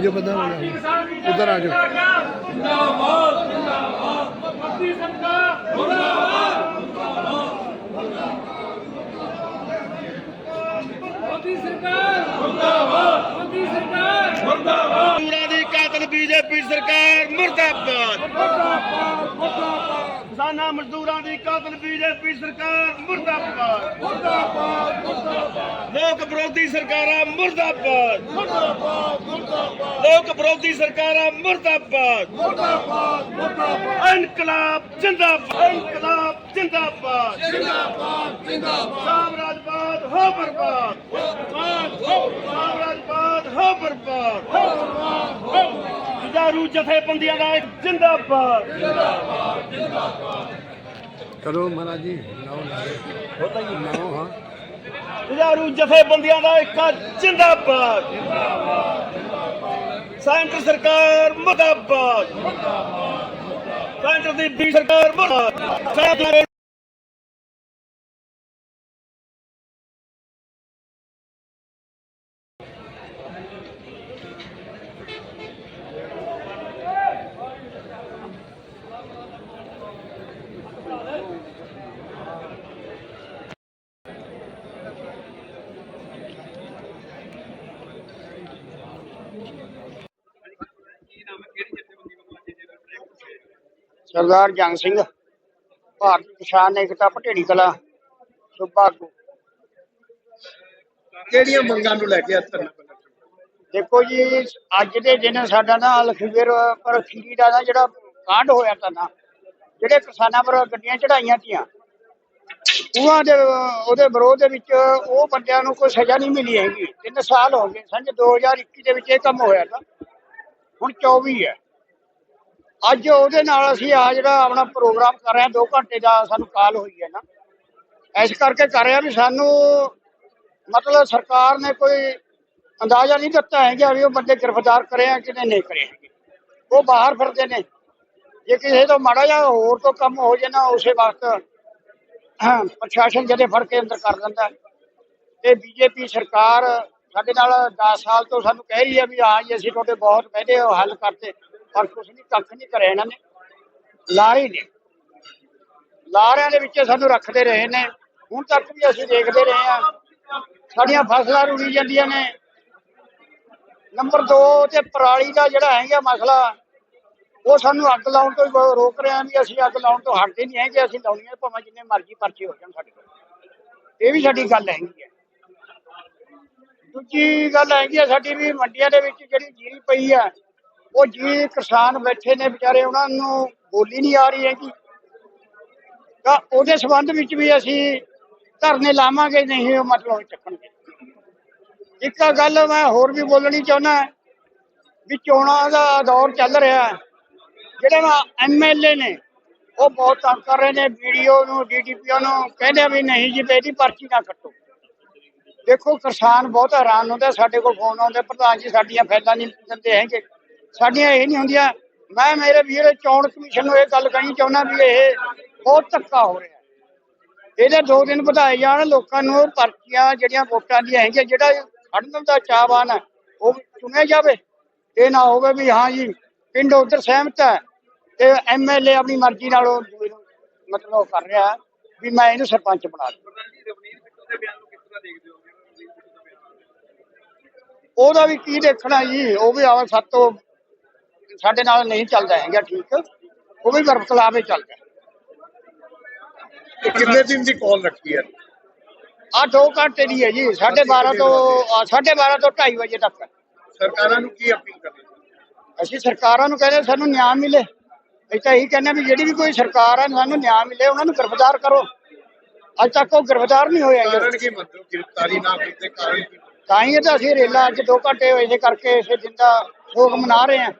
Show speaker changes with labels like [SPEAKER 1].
[SPEAKER 1] ਜਾਓ ਬੰਦਾ ਉਧਰ ਆ ਜਾਓ
[SPEAKER 2] ਮੋਦੀ ਸਰਕਾਰ ਮੁਰਦਾਬਾਦ ਮੋਦੀ ਸਰਕਾਰ
[SPEAKER 3] ਮਜ਼ਦੂਰਾਂ ਦੀ ਕਾਤਲ ਬੀਜੇਪੀ ਸਰਕਾਰ ਮੁਰਦਾਬਾਦ।
[SPEAKER 2] ਮੁਰਦਾਬਾਦ ਮੁਰਦਾਬਾਦ
[SPEAKER 3] ਕਿਸਾਨਾਂ ਮਜ਼ਦੂਰਾਂ ਦੀ ਕਾਤਲ ਬੀਜੇਪੀ ਸਰਕਾਰ ਮੁਰਦਾਬਾਦ।
[SPEAKER 2] ਮੁਰਦਾਬਾਦ ਮੁਰਦਾਬਾਦ।
[SPEAKER 3] ਲੋਕ ਵਿਰੋਧੀ ਸਰਕਾਰਾਂ ਮੁਰਦਾਬਾਦ
[SPEAKER 2] ਮੁਰਦਾਬਾਦ ਮੁਰਦਾਬਾਦ।
[SPEAKER 3] ਲੋਕ ਵਿਰੋਧੀ ਸਰਕਾਰਾਂ ਮੁਰਦਾਬਾਦ।
[SPEAKER 2] ਮੁਰਦਾਬਾਦ ਮੁਰਦਾਬਾਦ।
[SPEAKER 3] ਇਨਕਲਾਬ ਜਿੰਦਾਬਾਦ। ਇਨਕਲਾਬ ਜਿੰਦਾਬਾਦ।
[SPEAKER 2] ਜਿੰਦਾਬਾਦ ਜਿੰਦਾਬਾਦ।
[SPEAKER 3] ਸਾਮਰਾਜਵਾਦ ਹੋ ਬਰਬਾਦ। ਸਾਮਰਾਜਵਾਦ ਹੋ ਬਰਬਾਦ। ਜੁਝਾਰੂ ਜਥੇਬੰਦੀਆਂ ਦਾ ਇੱਕ ਜਿੰਦਾਬਾਦ।
[SPEAKER 1] ਕਰੋ ਮਹਾਰਾਜ ਜੀ ਨਾਓ ਨਾਓ ਨਾਓ ਹਾਂ।
[SPEAKER 3] ਜੁਝਾਰੂ ਜਥੇਬੰਦੀਆਂ ਦਾ ਇੱਕ ਜਿੰਦਾਬਾਦ। ਸੈਂਟਰ ਸਰਕਾਰ ਮੁਰਦਾਬਾਦ। ਸੈਂਟਰ ਦੀ ਬੀ ਸਰਕਾਰ ਮੁਰਦਾਬਾਦ।
[SPEAKER 4] ਸਰਦਾਰ ਜੰਗ ਸਿੰਘ ਭਾਰਤ ਕਿਸਾਨ ਏਕਤਾ ਪਟੇੜੀ ਕਲਾ ਸੁਭਾ ਆਗੂ
[SPEAKER 1] ਕਿਹੜੀਆਂ ਮੰਗਾਂ ਨੂੰ ਲੈ ਕੇ ਅੱਜ ਧਰਨਾ
[SPEAKER 4] ਦੇਖੋ ਜੀ ਅੱਜ ਦੇ ਦਿਨ ਸਾਡਾ ਨਾ ਲਖਵੀਰ ਪਰ ਖੀਰੀ ਦਾ ਨਾ ਜਿਹੜਾ ਕਾਂਡ ਹੋਇਆ ਤਾਂ ਨਾ ਜਿਹੜੇ ਕਿਸਾਨਾਂ ਪਰ ਗੱਡੀਆਂ ਚੜਾਈਆਂ ਤੀਆਂ ਉਹਨਾਂ ਦੇ ਉਹਦੇ ਵਿਰੋਧ ਦੇ ਵਿੱਚ ਉਹ ਬੰਦਿਆਂ ਨੂੰ ਕੋਈ ਸਜ਼ਾ ਨਹੀਂ ਮਿਲੀ ਹੈਗੀ। ਤਿੰਨ ਸਾਲ ਹੋ ਗਏ ਸੰਜ 2021 ਦੇ ਵਿੱਚ ਇਹ ਕੰਮ ਹੋਇਆ ਤਾਂ ਹੁਣ 24 ਹੈ। ਅੱਜ ਉਹਦੇ ਨਾਲ ਅਸੀਂ ਆ ਜਿਹੜਾ ਆਪਣਾ ਪ੍ਰੋਗਰਾਮ ਕਰ ਰਹੇ ਹਾਂ 2 ਘੰਟੇ ਦਾ ਸਾਨੂੰ ਕਾਲ ਹੋਈ ਹੈ ਨਾ। ਇਸ ਕਰਕੇ ਕਰ ਰਿਹਾ ਵੀ ਸਾਨੂੰ ਮਤਲਬ ਸਰਕਾਰ ਨੇ ਕੋਈ ਅੰਦਾਜ਼ਾ ਨਹੀਂ ਦਿੱਤਾ ਹੈਗਾ ਵੀ ਉਹ ਬੰਦੇ ਗ੍ਰਿਫਤਾਰ ਕਰੇ ਆ ਕਿ ਨਹੀਂ ਕਰੇ ਉਹ ਬਾਹਰ ਫਿਰਦੇ ਨੇ। ਜੇ ਕਿਸੇ ਤੋਂ ਮਾੜਾ ਜਿਹਾ ਹੋਰ ਤੋਂ ਕੰਮ ਹੋ ਜੇ ਨਾ, ਉਸੇ ਵਕਤ ਪ੍ਰਸ਼ਾਸਨ ਜਦੇ ਫੜ ਕੇ ਅੰਦਰ ਕਰ ਦਿੰਦਾ ਹੈ। ਤੇ ਬੀਜੇਪੀ ਸਰਕਾਰ ਸਾਡੇ ਨਾਲ 10 ਸਾਲ ਤੋਂ ਸਾਨੂੰ ਕਹਿ ਰਹੀ ਹੈ ਵੀ ਹਾਂ ਜੀ, ਅਸੀਂ ਤੁਹਾਡੇ ਬਹੁਤ ਕਹਿੰਦੇ ਹੋ ਹੱਲ ਕਰਤੇ। ਪਰ ਕੁਛ ਨਹੀਂ, ਕੱਖ ਨਹੀਂ ਕਰਿਆ ਇਹਨਾਂ ਨੇ। ਲਾਰੇ ਨੇ। ਲਾਰਿਆਂ ਦੇ ਵਿੱਚ ਸਾਨੂੰ ਰੱਖਦੇ ਰਹੇ ਨੇ। ਹੁਣ ਤੱਕ ਵੀ ਅਸੀਂ ਦੇਖਦੇ ਰਹੇ ਹਾਂ। ਸਾਡੀਆਂ ਫਸਲਾਂ ਰੁੜੀ ਜਾਂਦੀਆਂ ਨੇ। ਨੰਬਰ 2 ਤੇ ਪਰਾਲੀ ਦਾ ਜਿਹੜਾ ਹੈਗਾ ਮਸਲਾ, ਉਹ ਸਾਨੂੰ ਅੱਗ ਲਾਉਣ ਤੋਂ ਰੋਕ ਰਿਹਾ ਵੀ ਅਸੀਂ ਅੱਗ ਲਾਉਣ ਤੋਂ ਹਟਦੇ ਨਹੀਂ ਹੈਗੇ, ਅਸੀਂ ਲਾਉਣੀ ਹੈ ਭਾਵੇਂ ਜਿੰਨੇ ਮਰਜ਼ੀ ਪਰਚੇ ਹੋ ਜਾਣ ਸਾਡੇ ਕੋਲ। ਇਹ ਵੀ ਸਾਡੀ ਗੱਲ ਹੈਗੀ ਹੈ। ਦੂਜੀ ਗੱਲ ਹੈਗੀ ਹੈ ਸਾਡੀ ਵੀ ਮੰਡੀਆਂ ਦੇ ਵਿੱਚ ਜਿਹੜੀ ਜੀਰੀ ਪਈ ਹੈ ਉਹ ਜੀ ਕਿਸਾਨ ਬੈਠੇ ਨੇ ਵਿਚਾਰੇ, ਉਹਨਾਂ ਨੂੰ ਬੋਲੀ ਨਹੀਂ ਆ ਰਹੀ ਹੈਗੀ। ਤਾਂ ਉਹਦੇ ਸੰਬੰਧ ਵਿੱਚ ਵੀ ਅਸੀਂ ਧਰਨੇ ਲਾਵਾਂਗੇ, ਨਹੀਂ ਉਹ ਮਤਲਬ ਚੱਕਣਗੇ। ਇੱਕ ਗੱਲ ਮੈਂ ਹੋਰ ਵੀ ਬੋਲਣੀ ਚਾਹੁੰਦਾ ਵੀ ਚੋਣਾਂ ਦਾ ਦੌਰ ਚੱਲ ਰਿਹਾ ਹੈ। ਜਿਹੜੇ ਨਾ ਐਮਐਲਏ ਨੇ, ਉਹ ਬਹੁਤ ਤੰਗ ਕਰ ਰਹੇ ਨੇ ਵੀਡੀਓ ਨੂੰ ਡੀਡੀਪੀਓ ਨੂੰ ਕਹਿੰਦੇ ਵੀ ਨਹੀਂ ਜੀ ਬੇਟੀ ਪਰਚੀ ਨਾ ਕੱਟੋ। ਦੇਖੋ, ਕਿਸਾਨ ਬਹੁਤ ਹੈਰਾਨ ਹੁੰਦਾ, ਸਾਡੇ ਕੋਲ ਫੋਨ ਆਉਂਦੇ, ਪ੍ਰਧਾਨ ਜੀ, ਸਾਡੀਆਂ ਫਾਈਲਾਂ ਨਹੀਂ ਦਿੰਦੇ ਹੈਗੇ। ਸਾਡੀਆਂ ਇਹ ਨਹੀਂ ਹੁੰਦੀਆਂ ਮੈਂ ਮੇਰੇ ਵੀਰ ਚੋਣ ਕਮਿਸ਼ਨ ਨੂੰ ਇਹ ਗੱਲ ਕਹਿਣੀ ਚਾਹੁੰਦਾ ਵੀ ਇਹ ਬਹੁਤ ਧੱਕਾ ਹੋ ਰਿਹਾ। ਇਹਦੇ ਦੋ ਦਿਨ ਵਧਾਏ ਜਾਣ ਲੋਕਾਂ ਨੂੰ ਪਰਚੀਆਂ ਜਿਹੜੀਆਂ ਵੋਟਾਂ ਦੀਆਂ ਹੈਗੀਆਂ ਜਿਹੜਾ ਖੜਨ ਦਾ ਚਾਹਵਾਨ ਹੈ ਉਹ ਚੁਣਿਆ ਜਾਵੇ ਇਹ ਨਾ ਹੋਵੇ ਵੀ ਹਾਂ ਜੀ ਪਿੰਡ ਉਧਰ ਸਹਿਮਤ ਹੈ ਤੇ ਐਮਐਲਏ ਆਪਣੀ ਮਰਜ਼ੀ ਨਾਲ ਉਹ ਮਤਲਬ ਕਰ ਰਿਹਾ ਵੀ ਮੈਂ ਇਹਨੂੰ ਸਰਪੰਚ ਬਣਾ ਦੂੰ। ਉਹਦਾ ਵੀ ਕੀ ਦੇਖਣਾ ਜੀ ਉਹ ਵੀ ਆਵਾ ਸਾਤੋਂ ਸਾਡੇ ਨਾਲ ਨਹੀਂ ਚੱਲਦਾ ਹੈਗਾ ਠੀਕ। ਉਹ ਵੀ ਹੀ ਚੱਲਦਾ।
[SPEAKER 1] ਇਹ ਕਿੰਨੇ ਦਿਨ ਦੀ ਕਾਲ ਰੱਖੀ ਹੈ?
[SPEAKER 4] ਆ 2 ਘੰਟੇ ਦੀ ਹੈ ਜੀ 12:30 ਤੋਂ ਅ, 12:30 ਤੋਂ 2:30 ਵਜੇ ਤੱਕ।
[SPEAKER 1] ਸਰਕਾਰਾਂ ਨੂੰ ਕੀ ਅਪੀਲ ਕਰਨੀ
[SPEAKER 4] ਅਸੀਂ ਸਰਕਾਰਾਂ ਨੂੰ ਕਹਿੰਦੇ ਸਾਨੂੰ ਨਿਆਂ ਮਿਲੇ। ਅਸੀਂ ਤਾਂ ਇਹੀ ਕਹਿੰਦੇ ਵੀ ਜਿਹੜੀ ਵੀ ਕੋਈ ਸਰਕਾਰ ਹੈ ਸਾਨੂੰ ਨਿਆਂ ਮਿਲੇ ਉਹਨਾਂ ਨੂੰ ਗ੍ਰਿਫਤਾਰ ਕਰੋ। ਅੱਜ ਤੱਕ ਉਹ ਗ੍ਰਿਫਤਾਰ ਨਹੀਂ ਹੋਏ
[SPEAKER 1] ਕਾਰਨ ਕੀ ਮਤਲਬ ਗ੍ਰਿਫਤਾਰੀ ਨਾ ਹੋਣ ਦੇ ਕਾਰਨ
[SPEAKER 4] ਤਾਂ ਹੀ ਤਾਂ ਅਸੀਂ ਰੇਲਾ ਅੱਜ 2 ਘੰਟੇ ਇਸੇ ਕਰਕੇ ਇਸੇ ਦਿਨ ਦਾ ਸ਼ੋਕ ਮਨਾ ਰਹੇ ਹਾਂ।